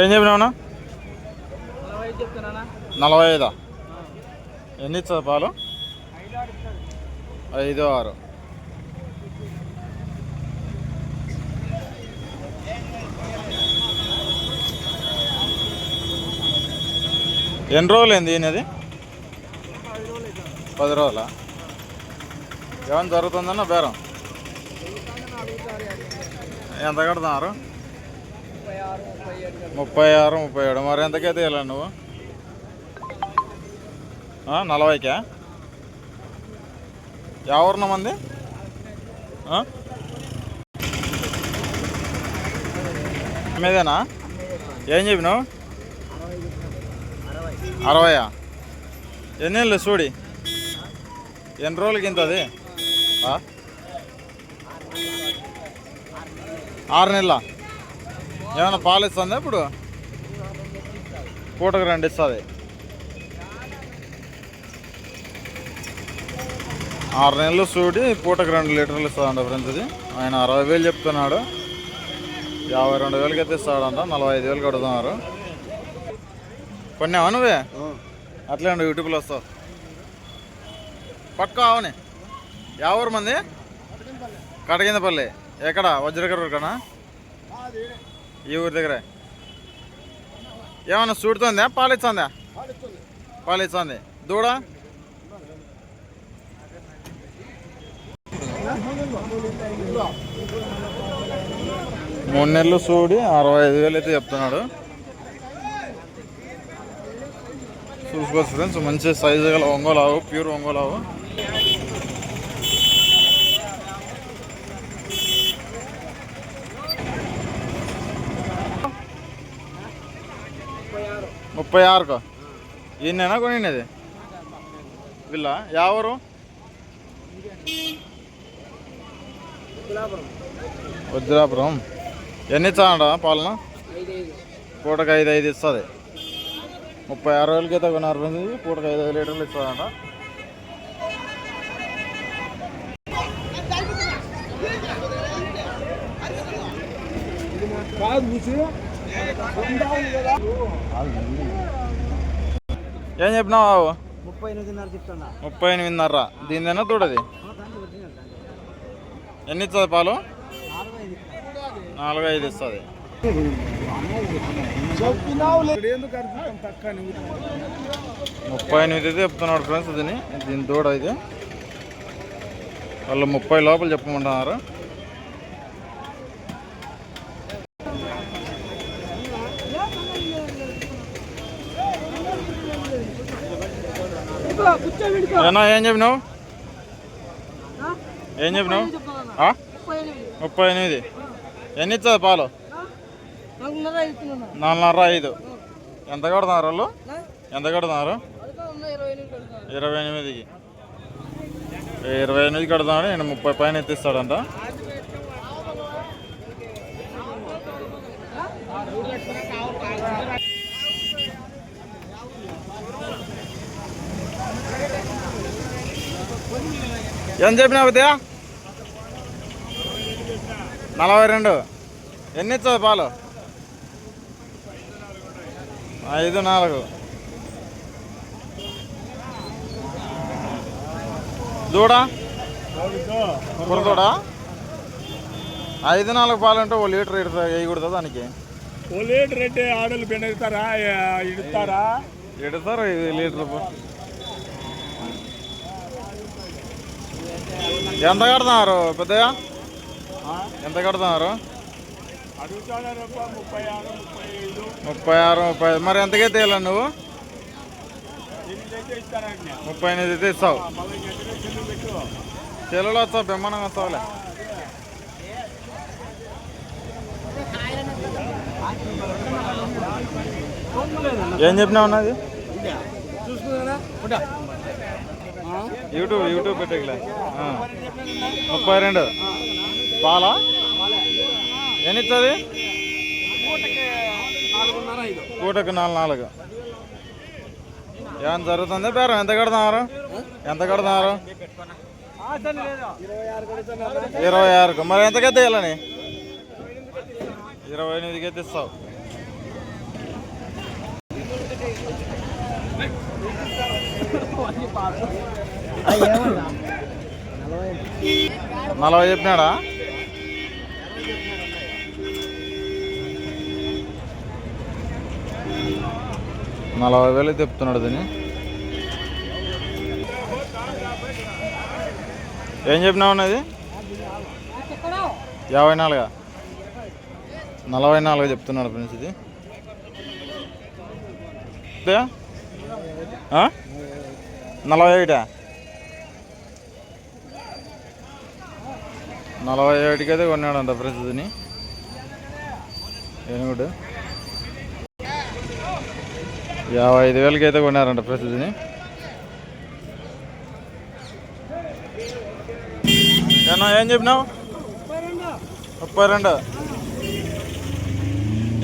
ఏం చెప్పినావునా నలభై ఐదా ఎన్ని ఇస్తుంది పాలు? ఐదు ఆరు ఎన్ని రోజులు ఏంది ఈయనది? పది రోజులా? ఏమైనా జరుగుతుందన్న బేరం? ఎంత కడుతున్నారు? ముప్పై ఆరు ముప్పై ఏడు మరి ఎంతకైతే వెళ్ళాను నువ్వు? నలభైకా? ఎవరిన మంది మీదేనా ఏం చెప్పినావు అరవయా ఎన్ని ఏళ్ళు చూడి ఎన్ని రోజులకి ఇంత అది ఆరు నెలల ఏమైనా పాలు ఇస్తుందా ఇప్పుడు? పూటకు రెండు ఇస్తుంది. ఆరు నెలలు చూడి పూటకు రెండు లీటర్లు ఇస్తుందంట ఫ్రెండ్స్ ఇది. ఆయన అరవై వేలు చెప్తున్నాడు. యాభై రెండు వేలకి అయితే ఇస్తాడంట నలభై ఐదు వేలు కడుతున్నారు కొన్నావా నువ్వే? అట్లే ఉండు యూట్యూబ్లో వస్తావు. పట్టుకో అవని ఎవరు మంది కడగిందపల్లి ఎక్కడ వజ్రకర్ కనా ఈ ఊరి దగ్గర. ఏమన్నా చూడుతుందా పాలిస్తుందా పాలిస్తుంది దూడ? మూడు నెలలు చూడి అరవై ఐదు వేలు అయితే చెప్తున్నాడు. చూసుకోవచ్చు ఫ్రెండ్స్ మంచి సైజు గల ఒంగోలావు ప్యూర్ ఒంగోలావు ముప్పై ఆరుకో? ఈయనేనా కొనినది వీళ్ళ? ఎవరు వజ్రాపురం. ఎన్ని ఇచ్చాడ పాలన? పూటకు ఐదు ఐదు ఇస్తుంది. ముప్పై ఆరు వేలకి అయితే కొన్నారు. పూటకు ఐదు ఐదు లీటర్లు ఇస్తుందంట ఏం చెప్పినావు బాబు? ముప్పై ఎనిమిదిన్నర చెప్తున్నా. ముప్పై ఎనిమిదిన్నర. దీనిదేనా చూడది. ఎన్ని ఇస్తుంది పాలు? నాలుగు ఐదు ఇస్తుంది. ముప్పై ఎనిమిది అయితే చెప్తున్నాడు ఫ్రెండ్స్ దీని దీని దూడ ఇది. వాళ్ళు ముప్పై లోపల చెప్పమంటున్నారు. ఏనా ఏం చెప్పినావు? ఏం చెప్పినావు? ముప్పై ఎనిమిది. ఎన్ని ఇస్తుంది పాలు? నాలుగున్నర ఐదు. ఎంత కడుతున్నారు వాళ్ళు? ఎంత కడుతున్నారు? ఇరవై ఎనిమిదికి. ఇరవై ఎనిమిది కడుతున్నాడు నేను ముప్పై పైన ఎత్తిస్తాడంట. ఏం చెప్పినా ఉదయ నలభై రెండు. ఎన్ని ఇస్తుంది పాలు? ఐదు నాలుగు. దూడ దూడ ఐదు నాలుగు పాలు అంటే ఓ లీటర్ వేయకూడదు దానికి? లీటర్ రెడ్డి ఆడలు పెండుతారా ఇడుతారా? ఎడతారు ఐదు లీటర్ ఎంత కడుతున్నారు పెద్దయ్య? ఎంత కడుతున్నారు? ముప్పై ఆరు ముప్పై ఐదు. మరి ఎంతకైతే వెళ్ళాను నువ్వు? ముప్పై ఎనిమిది అయితే ఇస్తావు. మళ్ళీ చెల్లెలు వస్తావు బ్రహ్మాండంగా వస్తావులే. ఏం చెప్పినా ఉన్నది యూట్యూబ్ యూట్యూబ్ పెట్టేకలే. ముప్పై రెండు. పాలా? ఎన్ని ఇస్తుంది పూటకు నాలుగు నాలుగు. ఏమైనా జరుగుతుంది బేరం? ఎంత కడుతున్నారు ఎంత కడుతున్నారు ఇరవై ఆరుకు. మరి ఎంతకైతే వెళ్ళని ఇరవై ఎనిమిదికి అయితే ఇస్తావు. నలభై చెప్పినాడా? నలభై వేలు చెప్తున్నాడు దీన్ని. ఏం చెప్పినావు అన్నది యాభై నాలుగా? నలభై నాలుగు చెప్తున్నాడు ఫ్రెండ్స్ ఇది. నలభై ఒకటా నలభై ఒకటికి అయితే కొన్నాడంట ఫ్రెండ్స్ దీన్ని ఏనుగుడు యాభై ఐదు వేలకి అయితే కొన్నారంట ఫ్రెండ్స్ ఏం చెప్పినావు? ముప్పై రెండు.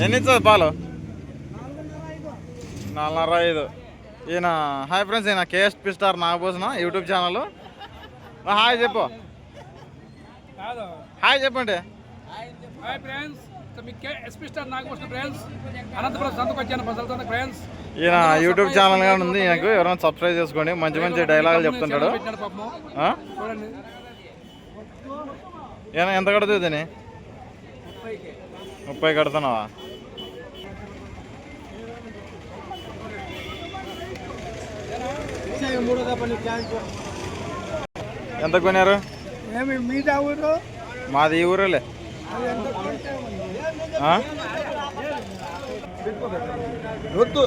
ఎన్ని ఇస్తుంది పాలు? నాలుగున్నర ఐదు. ఈయన హాయ్ ఫ్రెండ్స్ ఈయన KSP star Nagabhushana YouTube channel. Hi చెప్పు. హాయ్ చెప్పండి. హాయ్ ఫ్రెండ్స్ ఈయన యూట్యూబ్ ఛానల్ కూడా ఉంది ఈయనకు ఎవరైనా సబ్స్క్రైబ్ చేసుకోండి. మంచి మంచి డైలాగులు చెప్తుంటాడు. ఈయన ఎంత కడుతుంది దీన్ని? ముప్పై కడుతున్నావా? ఎంత కొన్నారు? ఏమి మీద ఊరు? మాది ఈ ఊరేలే? వద్దు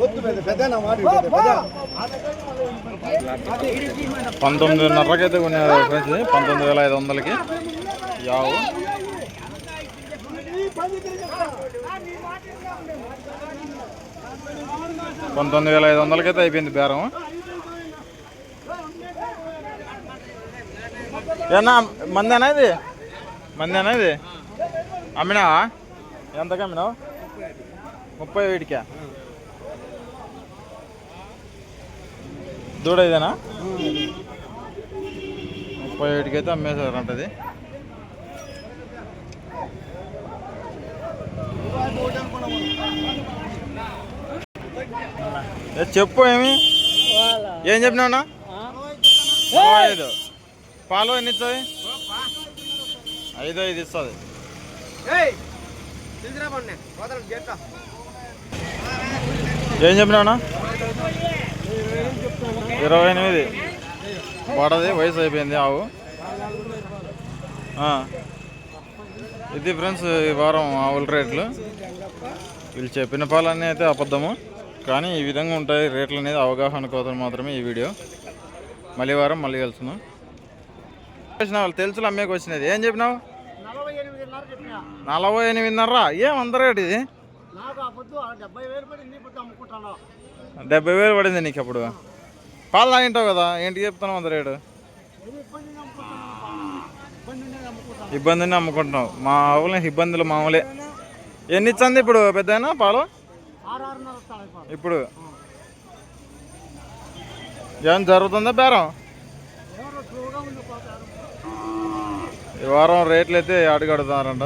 వద్దు పెద్ద పెద్ద మాట పెద్ద పంతొమ్మిదిన్నరకి అయితే కొన్నారు ఫ్రెండ్స్. పంతొమ్మిది వేల ఐదు వందలకి యావు పంతొమ్మిది వేల ఐదు వందలకైతే అయిపోయింది బేరం. ఏనా మందేనా ఇది? మందేనా ఇది? అమ్మినావా ఎంతకి అమ్మినావు ముప్పై వేడికా దూడ ఇదేనా? ముప్పై ఏడుకి అయితే అమ్మేశారంట అది ఏ చెప్పు ఏమి? ఏం నలభై ఐదు పాలు ఎన్ని ఇస్తుంది ఐదు ఐదు ఇస్తుంది. ఏం చెప్పినావునా ఇరవై ఎనిమిది. పడది వయసు అయిపోయింది ఆవు. ఇది ఫ్రెండ్స్ ఈ వారం ఆవుల రేట్లు. వీళ్ళు చెప్పిన పాలన్నీ అయితే అబద్ధము. కానీ ఈ విధంగా ఉంటాయి రేట్లు అనేది అవగాహన కోసం మాత్రమే ఈ వీడియో. మళ్ళీ వారం మళ్ళీ కలుసును వాళ్ళు తెలుసులు అమ్మేకి వచ్చినది. ఏం చెప్పినావు? నలభై ఎనిమిదిన్నర. ఏం అంత రేటు ఇది? డెబ్బై వేలు వేలు పడింది నీకు అప్పుడు. పాలు తాగింటావు కదా ఏంటి చెప్తున్నావు అంత రేటు? ఇబ్బందిని అమ్ముకుంటున్నావు మా ఆవులని ఇబ్బందులు మామూలే. ఎన్ని ఇచ్చింది ఇప్పుడు పెద్దయినా పాలు? ఇప్పుడు ఏం జరుగుతుందా బేరం. ఈ వారం రేట్లు అయితే అడుగడుతున్నారంట